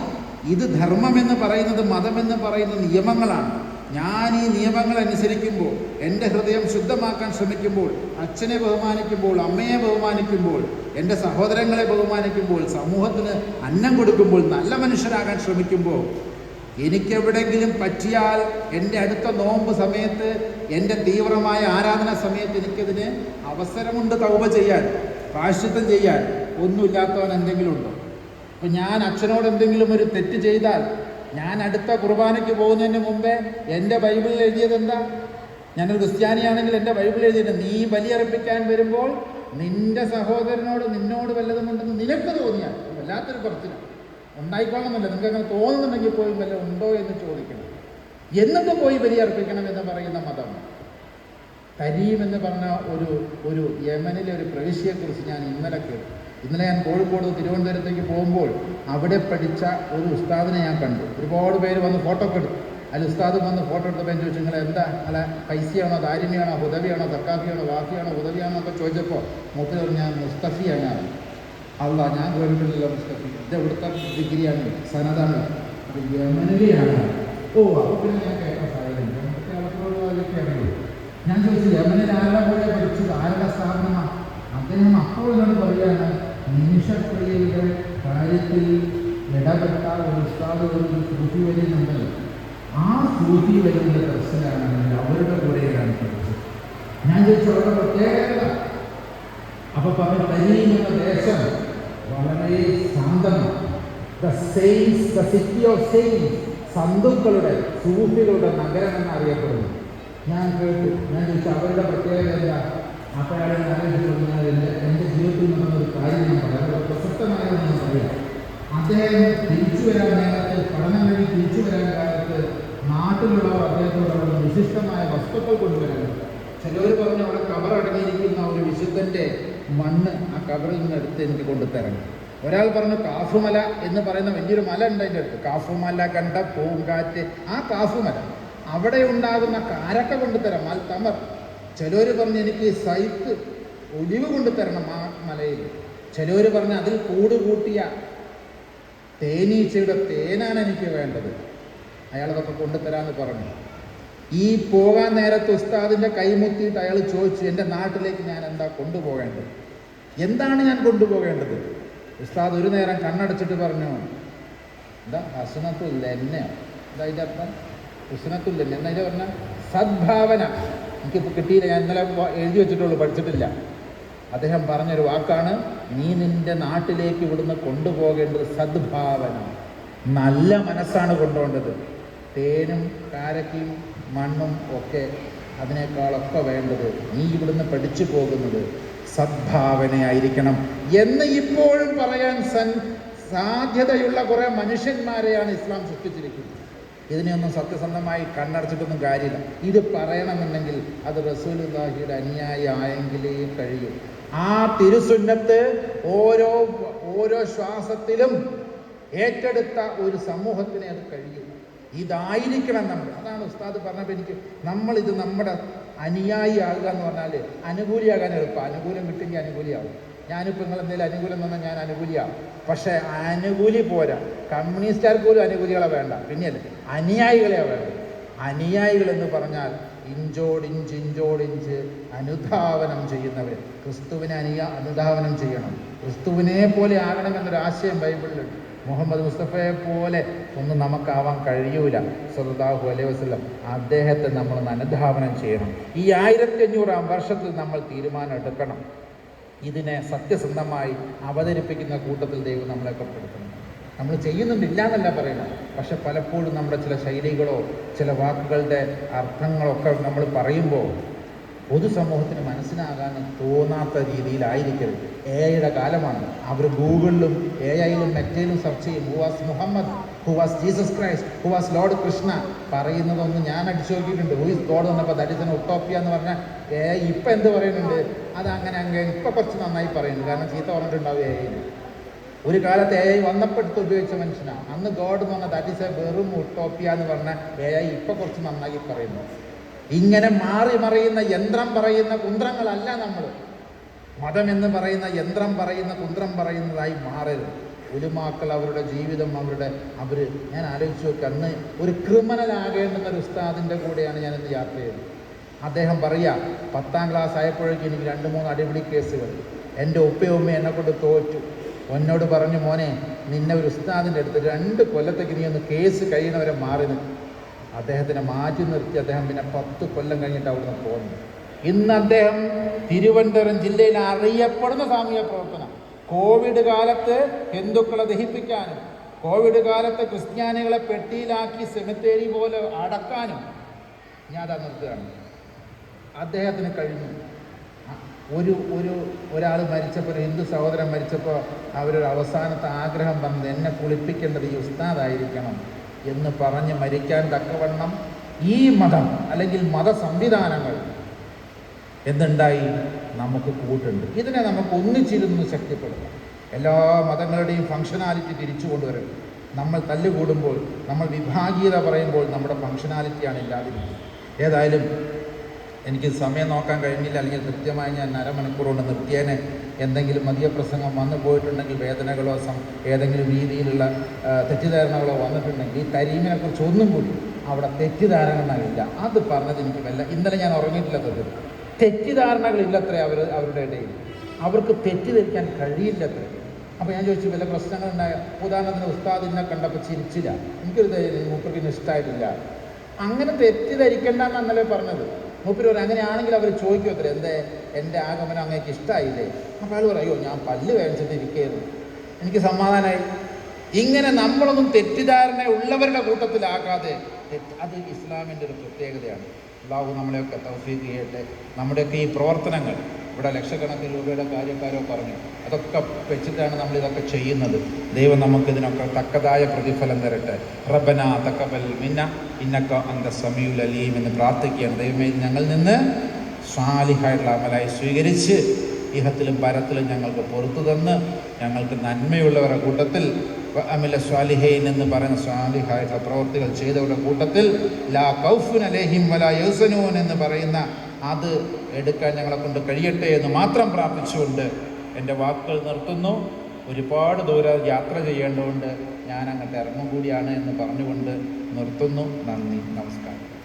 ഇത് ധർമ്മം എന്ന് പറയുന്നത് മതമെന്ന് പറയുന്ന നിയമങ്ങളാണ്. ഞാൻ ഈ നിയമങ്ങൾ അനുസരിക്കുമ്പോൾ എന്റെ ഹൃദയം ശുദ്ധമാക്കാൻ ശ്രമിക്കുമ്പോൾ അച്ഛനെ ബഹുമാനിക്കുമ്പോൾ അമ്മയെ ബഹുമാനിക്കുമ്പോൾ എന്റെ സഹോദരങ്ങളെ ബഹുമാനിക്കുമ്പോൾ സമൂഹത്തിന് അന്നം കൊടുക്കുമ്പോൾ നല്ല മനുഷ്യരാകാൻ ശ്രമിക്കുമ്പോൾ എനിക്കെവിടെങ്കിലും പറ്റിയാൽ എന്റെ അടുത്ത നോമ്പ് സമയത്ത് എന്റെ തീവ്രമായ ആരാധന സമയത്ത് എനിക്കതിന് അവസരമുണ്ട് തൗപ ചെയ്യാൻ പ്രാശ്ചിത്വം ചെയ്യാൻ. ഒന്നുമില്ലാത്തവൻ എന്തെങ്കിലും ഉണ്ടോ? അപ്പം ഞാൻ അച്ഛനോട് എന്തെങ്കിലും ഒരു തെറ്റ് ചെയ്താൽ ഞാൻ അടുത്ത കുർബാനയ്ക്ക് പോകുന്നതിന് മുമ്പേ എന്റെ ബൈബിളിൽ എഴുതിയത് എന്താ? ഞാനൊരു ക്രിസ്ത്യാനിയാണെങ്കിൽ എന്റെ ബൈബിളിൽ എഴുതിയിട്ട് നീ ബലിയർപ്പിക്കാൻ വരുമ്പോൾ നിന്റെ സഹോദരനോട് നിന്നോട് വല്ലതുമുണ്ടെന്ന് നിനക്ക് തോന്നിയാൽ വല്ലാത്തൊരു പറച്ചിലാണ് ഉണ്ടായിക്കോണമെന്നില്ല നിങ്ങൾക്ക് അങ്ങനെ തോന്നുന്നുണ്ടെങ്കിൽ പോയി വല്ല ഉണ്ടോ എന്ന് ചോദിക്കണം. എന്നിട്ട് പോയി ബലിയർപ്പിക്കണം എന്ന് പറയുന്ന മതം. കരീം എന്ന് പറഞ്ഞ ഒരു ഒരു യമനിലെ ഒരു പ്രവിശ്യയെക്കുറിച്ച് ഞാൻ ഇന്നലെ കേട്ടു. ഇന്നലെ ഞാൻ കോഴിക്കോട് തിരുവനന്തപുരത്തേക്ക് പോകുമ്പോൾ അവിടെ പഠിച്ച ഒരു ഉസ്താദിനെ ഞാൻ കണ്ടു. ഒരുപാട് പേര് വന്ന് ഫോട്ടോ ഒക്കെ എടുത്തു. അതിൽ ഉസ്താദ് വന്ന് ഫോട്ടോ എടുത്തപ്പോൾ ഞാൻ ചോദിച്ചു നിങ്ങൾ എന്താ? അല്ല പൈസയാണോ? ദാരിമിയാണോ ഹുദവിയാണോ? തക്കാഫിയാണോ വാഫിയാണോ? ഹുദവിയാണോ? എന്നൊക്കെ ചോദിച്ചപ്പോൾ മൂപ്പര് ഞാൻ മുസ്തഫിയാണ്. അല്ല ഞാൻ കേട്ടിട്ടില്ലല്ലോ മുസ്തഫി ഇത് ഇവിടുത്തെ ഡിഗ്രിയാണ്? സനതാണ്. അത് യമനിലെയാണ്. ഓ അപ്പോൾ പിന്നെ ഞാൻ കേട്ട സാഹചര്യം കേരളത്തിലുള്ളതൊക്കെയാണല്ലോ ഞാൻ ചോദിച്ചു യമനിൽ ആരുടെ കൂടെ പഠിച്ചത്? ആരുടെ സ്ഥാപനമാണ് അദ്ദേഹം അപ്പോൾ എന്നോട് പറയുകയാണ് നിമിഷക്രിയയുടെ കാര്യത്തിൽ ഇടപെട്ട ഒരു ഉസ്താദ് ഒരു സൂഫി വരുന്നുണ്ട് ആ സൂഫി വരുന്ന ദർശനാണെങ്കിൽ അവരുടെ കൂടെയാണ് പഠിച്ചത്. ഞാൻ ചോദിച്ചു അവരുടെ പ്രത്യേകത അപ്പൊ പറഞ്ഞു പരിഹരിക്കുന്ന ദേശം വളരെ ശാന്തമാണ്. The saints the city of saints സന്തുക്കളുടെ സൂഫികളുടെ നഗരം എന്നറിയപ്പെടുന്നു. ഞാൻ കേട്ടു. ഞാൻ ചോദിച്ചു അവരുടെ പ്രത്യേകത എന്താ? അപ്പോഴാണ് ഞാൻ എന്റെ ജീവിതത്തിൽ നടന്നൊരു കാര്യം ഞാൻ പറയാം. വളരെ പ്രസക്തമായത് പറയാം. അദ്ദേഹം തിരിച്ചു വരാൻ നേരത്ത് പഠനം വഴി തിരിച്ചു വരാൻ കാലത്ത് നാട്ടിലുള്ളവർ അദ്ദേഹത്തോടുള്ള വിശിഷ്ടമായ വസ്തുക്കൾ കൊണ്ടുവരാൻ ചിലവർ പറഞ്ഞു അവിടെ കവർ അടങ്ങിയിരിക്കുന്ന ഒരു വിശുദ്ധന്റെ മണ്ണ് ആ കവറിൽ നിന്ന് എടുത്ത് എനിക്ക് കൊണ്ടുതരണം. ഒരാൾ പറഞ്ഞു കാഫുമല എന്ന് പറയുന്ന വലിയൊരു മല ഉണ്ട് അതിന്റെ അടുത്ത്. കാഫുമല കണ്ട പൂങ്കാറ്റ് ആ കാഫുമല അവിടെ ഉണ്ടാകുന്ന കാരക്ക കൊണ്ടുതരാം തമർ. ചിലവർ പറഞ്ഞു എനിക്ക് സൈത്ത് ഒലിവ് കൊണ്ടുതരണം ആ മലയിൽ. ചിലവർ പറഞ്ഞു അതിൽ കൂട് കൂട്ടിയ തേനീച്ചയുടെ തേനാണ് എനിക്ക് വേണ്ടത്. അയാളതൊക്കെ കൊണ്ടുതരാമെന്ന് പറഞ്ഞു. ഈ പോകാൻ നേരത്ത് ഉസ്താദിന്റെ കൈമുത്തിയിട്ട് അയാൾ ചോദിച്ചു എന്റെ നാട്ടിലേക്ക് ഞാൻ എന്താ കൊണ്ടുപോകേണ്ടത്? എന്താണ് ഞാൻ കൊണ്ടുപോകേണ്ടത്? ഉസ്താദ് ഒരു നേരം കണ്ണടച്ചിട്ട് പറഞ്ഞു എന്താ ഹസനത്തുല്ല എന്നെ? എന്താ അതിന്റെ അർത്ഥം? ഹുസനത്തുല്ല എന്നെ? എന്നതിന്റെ പറഞ്ഞ സദ്ഭാവന. എനിക്കിപ്പോൾ കിട്ടിയില്ല ഞാൻ ഇന്നലെ എഴുതി വെച്ചിട്ടുള്ളൂ പഠിച്ചിട്ടില്ല. അദ്ദേഹം പറഞ്ഞൊരു വാക്കാണ് നീ നിന്റെ നാട്ടിലേക്ക് ഇവിടുന്ന് കൊണ്ടുപോകേണ്ടത് സദ്ഭാവന. നല്ല മനസ്സാണ് കൊണ്ടുപോകേണ്ടത്. തേനും കാരക്കയും മണ്ണും ഒക്കെ അതിനേക്കാളൊക്കെ വേണ്ടത് നീ ഇവിടുന്ന് പഠിച്ചു പോകുന്നത് സദ്ഭാവനയായിരിക്കണം എന്ന് ഇപ്പോഴും പറയാൻ സൻ സാധ്യതയുള്ള കുറേ മനുഷ്യന്മാരെയാണ് ഇസ്ലാം സൃഷ്ടിച്ചിരിക്കുന്നത്. ഇതിനെയൊന്നും സത്യസന്ധമായി കണ്ണടച്ചിട്ടൊന്നും കാര്യമില്ല. ഇത് പറയണമെന്നുണ്ടെങ്കിൽ അത് റസൂലുല്ലാഹിയുടെ അനുയായി ആയെങ്കിലേ കഴിയൂ. ആ തിരുസുന്നത്ത് ഓരോ ഓരോ ശ്വാസത്തിലും ഏറ്റെടുത്ത ഒരു സമൂഹത്തിനെ അത് കഴിയും. ഇതായിരിക്കണം നമ്മൾ. അതാണ് ഉസ്താദ് പറഞ്ഞപ്പോൾ എനിക്ക് നമ്മളിത് നമ്മുടെ അനുയായി ആകുക എന്ന് പറഞ്ഞാൽ അനുകൂലിയാകാൻ എളുപ്പം. അനുകൂലം കിട്ടുമെങ്കിൽ അനുകൂലിയാവും. ഞാനിപ്പോൾ നിങ്ങൾ എന്തെങ്കിലും അനുകൂലം തന്നാൽ ഞാൻ അനുകൂലിയാവും. പക്ഷേ അനുകൂലി പോരാ. കമ്മ്യൂണിസ്റ്റുകാർക്ക് പോലും അനുകൂലികളെ വേണ്ട. പിന്നെയല്ലേ അനുയായികളെ വേണ്ട അനുയായികൾ എന്ന് പറഞ്ഞാൽ ഇഞ്ചോടിഞ്ച് ഇഞ്ചോടിഞ്ച് അനുധാവനം ചെയ്യുന്നവർ ക്രിസ്തുവിനെ അനുയ അനുധാവനം ചെയ്യണം. ക്രിസ്തുവിനെ പോലെ ആകണമെന്നൊരു ആശയം ബൈബിളിലുണ്ട്. മുഹമ്മദ് മുസ്തഫയെ പോലെ ഒന്നും നമുക്കാവാൻ കഴിയൂല. സുലതാഹു അലൈഹി വസ്ലം അദ്ദേഹത്തെ നമ്മൾ അനുധാവനം ചെയ്യണം. ഈ ആയിരത്തി അഞ്ഞൂറാം വർഷത്തിൽ നമ്മൾ തീരുമാനം എടുക്കണം. ഇതിനെ സത്യസന്ധമായി അവതരിപ്പിക്കുന്ന കൂട്ടത്തിൽ ദൈവം നമ്മളെ പെടുത്തണം നമ്മൾ ചെയ്യുന്നുണ്ടില്ല എന്നല്ല പറയുന്നത്. പക്ഷെ പലപ്പോഴും നമ്മുടെ ചില ശൈലികളോ ചില വാക്കുകളുടെ അർത്ഥങ്ങളൊക്കെ നമ്മൾ പറയുമ്പോൾ പൊതുസമൂഹത്തിന് മനസ്സിലാകാൻ തോന്നാത്ത രീതിയിലായിരിക്കരുത്. എ ഐയുടെ കാലമാണ്. അവർ ഗൂഗിളിലും എ ഐയിലും മെറ്റയിലും സെർച്ച് ചെയ്യും. Who was Muhammad who was Jesus Christ who was lord Krishna പറയുന്നതൊന്നും ഞാൻ അടിച്ചു നോക്കിയിട്ടുണ്ട്. ഹൂയിസ് ഗോഡ് വന്നപ്പോൾ ദരിദ്രൻ ഒട്ടോപ്പിയ എന്ന് പറഞ്ഞാൽ എ ഐ ഇപ്പം എന്ത് പറയുന്നുണ്ട്? അത് അങ്ങനെ അങ്ങനെ ഇപ്പം കുറച്ച് നന്നായി പറയുന്നു. കാരണം ചീത്ത പറഞ്ഞിട്ടുണ്ടാവും എ ഐയിൽ ഒരു കാലത്ത് എ ഐ വന്നപ്പെടുത്ത് ഉപയോഗിച്ച മനുഷ്യനാണ്. അന്ന് ഗോഡ് എന്ന് പറഞ്ഞാൽ ദാറ്റ് ഇസ് എ വെറും ഉട്ടോപ്പിയ എന്ന് പറഞ്ഞ എ ഐ ഇപ്പം കുറച്ച് നന്നായി പറയുന്നു. ഇങ്ങനെ മാറി മറിയുന്ന യന്ത്രം പറയുന്ന കുന്ത്രങ്ങളല്ല നമ്മൾ. മതമെന്ന് പറയുന്ന യന്ത്രം പറയുന്ന കുന്ത്രം പറയുന്നതായി മാറരുത്. ഉലുമാക്കൾ അവരുടെ ജീവിതം അവരുടെ അവർ ഞാൻ ആലോചിച്ച് അന്ന് ഒരു ക്രിമിനൽ ആകേണ്ടുന്ന ഒരു ഉസ്താദിന്റെ കൂടെയാണ് ഞാനിന്ന് യാത്ര ചെയ്തത്. അദ്ദേഹം പറയുക പത്താം ക്ലാസ് ആയപ്പോഴേക്കും എനിക്ക് രണ്ട് മൂന്ന് അടിപിടി കേസുകൾ. എന്റെ ഉപ്പയുമ്മ എന്നെ കൊണ്ട് തോറ്റു. എന്നോട് പറഞ്ഞു മോനെ നിന്നെ ഒരു ഉസ്താദിന്റെ അടുത്ത് രണ്ട് കൊല്ലത്തേക്ക് നീ ഒന്ന് കേസ് കഴിയണവരെ മാറി നിൽക്കും. അദ്ദേഹത്തിനെ മാറ്റി നിർത്തി അദ്ദേഹം പിന്നെ പത്ത് കൊല്ലം കഴിഞ്ഞിട്ട് അവിടുന്ന് പോകുന്നു ഇന്ന് അദ്ദേഹം തിരുവനന്തപുരം ജില്ലയിൽ അറിയപ്പെടുന്ന സാമൂഹ്യ പ്രവർത്തനം കോവിഡ് കാലത്ത് ഹിന്ദുക്കളെ ദഹിപ്പിക്കാനും കോവിഡ് കാലത്ത് ക്രിസ്ത്യാനികളെ പെട്ടിയിലാക്കി സെമിത്തേരി പോലെ അടക്കാനും ഞാൻ അതാ നിർത്തുകയാണ്. അദ്ദേഹത്തിന് കഴിഞ്ഞു. ഒരു ഒരു ഒരാൾ മരിച്ചപ്പോൾ ഒരു ഹിന്ദു സഹോദരൻ മരിച്ചപ്പോൾ അവരൊരു അവസാനത്തെ ആഗ്രഹം പറഞ്ഞത് എന്നെ കുളിപ്പിക്കേണ്ടത് ഈ ഉസ്താദായിരിക്കണം. എന്ന് പറഞ്ഞ് മരിക്കാൻ തക്കവണ്ണം ഈ മതം അല്ലെങ്കിൽ മത സംവിധാനങ്ങൾ എന്തുണ്ടായി? നമുക്ക് കൂട്ടുണ്ട്. ഇതിനെ നമുക്ക് ഒന്നിച്ചിരുന്ന് ശക്തിപ്പെടുത്താം. എല്ലാ മതങ്ങളുടെയും ഫങ്ഷനാലിറ്റി തിരിച്ചു കൊണ്ടുവരണം നമ്മൾ തല്ലുകൂടുമ്പോൾ നമ്മൾ വിഭാഗീയത പറയുമ്പോൾ നമ്മുടെ ഫങ്ഷനാലിറ്റിയാണ് ഇല്ലാതിരിക്കുന്നത്. ഏതായാലും എനിക്ക് സമയം നോക്കാൻ കഴിഞ്ഞില്ല അല്ലെങ്കിൽ കൃത്യമായി ഞാൻ അരമണിക്കൂർ കൊണ്ട് നിർത്തിയേനെ. എന്തെങ്കിലും മദ്യപ്രസംഗം വന്നു പോയിട്ടുണ്ടെങ്കിൽ വേദനകളോ സം ഏതെങ്കിലും രീതിയിലുള്ള തെറ്റിദ്ധാരണകളോ വന്നിട്ടുണ്ടെങ്കിൽ ഈ കുറിച്ച് ഒന്നും കൂടി അവിടെ തെറ്റിദ്ധാരണകളില്ല അത് പറഞ്ഞത് എനിക്ക് വല്ല ഇന്നലെ ഞാൻ ഉറങ്ങിയിട്ടില്ല തൊട്ട്. തെറ്റിദ്ധാരണകളില്ലത്രേ അവർ അവരുടെ ഇടയിൽ. അവർക്ക് തെറ്റിദ്ധരിക്കാൻ കഴിയില്ലത്രേ. അപ്പോൾ ഞാൻ ചോദിച്ചു വല്ല പ്രശ്നങ്ങളുണ്ടായ ഉദാഹരണത്തിന് ഉസ്താദിനെ കണ്ടപ്പോൾ ചിരിച്ചില്ല. എനിക്കൊരു മൂപ്പർക്ക് ഇഷ്ടമായിട്ടില്ല അങ്ങനെ തെറ്റിദ്ധരിക്കണ്ടെന്ന് എന്നല്ലേ പറഞ്ഞത്. മൂപ്പര് പറയും അങ്ങനെയാണെങ്കിൽ അവർ ചോദിക്കും അത്ര എന്തേ? എന്റെ ആഗമനം അങ്ങേക്ക് ഇഷ്ടമായില്ലേ അപ്പോൾ അയാൾ പറയും ഞാൻ പല്ല് വേണിച്ചിട്ട് ഇരിക്കുകയായിരുന്നു. എനിക്ക് സമാധാനമായി ഇങ്ങനെ നമ്മളൊന്നും തെറ്റിദ്ധാരണ ഉള്ളവരുടെ കൂട്ടത്തിലാക്കാതെ അത് ഇസ്ലാമിന്റെ ഒരു പ്രത്യേകതയാണ്. അള്ളാഹു നമ്മളെയൊക്കെ തൗഫീഖ് ചെയ്യട്ടെ. നമ്മുടെയൊക്കെ ഈ പ്രവർത്തനങ്ങൾ ഇവിടെ ലക്ഷക്കണക്കിന് രൂപയുടെ കാര്യക്കാരോ പറഞ്ഞു. അതൊക്കെ വെച്ചിട്ടാണ് നമ്മൾ ഇതൊക്കെ ചെയ്യുന്നത്. ദൈവം നമുക്കിതിനൊക്കെ തക്കതായ പ്രതിഫലം തരട്ടെ. റബന തക്കബൽ മിന്ന ഇന്നക്ക അന്ത സമീൽ അലീം എന്ന് പ്രാർത്ഥിക്കുകയാണ്. ദൈവമേ ഞങ്ങളിൽ നിന്ന് സ്വാലിഹായിട്ടുള്ള അമലായി സ്വീകരിച്ച് ഇഹത്തിലും പരത്തിലും ഞങ്ങൾക്ക് പുറത്തു തന്ന് ഞങ്ങൾക്ക് നന്മയുള്ളവരുടെ കൂട്ടത്തിൽ അമില സ്വാലിഹൈൻ എന്ന് പറയുന്ന സ്വാലിഹായിട്ടുള്ള പ്രവർത്തികൾ ചെയ്തവരുടെ കൂട്ടത്തിൽ ലാ കൗഫുൻ അലേഹിം വല യോസനൂൻ എന്ന് പറയുന്ന അത് എടുക്കാൻ ഞങ്ങളെ കൊണ്ട് കഴിയട്ടെ എന്ന് മാത്രം പ്രാർത്ഥിച്ചുകൊണ്ട് എന്റെ വാക്കുകൾ നിർത്തുന്നു. ഒരുപാട് ദൂരം യാത്ര ചെയ്യേണ്ടതുകൊണ്ട് ഞാൻ അങ്ങോട്ട് ഇറങ്ങും കൂടിയാണ് എന്ന് പറഞ്ഞുകൊണ്ട് നിർത്തുന്നു. നന്ദി നമസ്കാരം.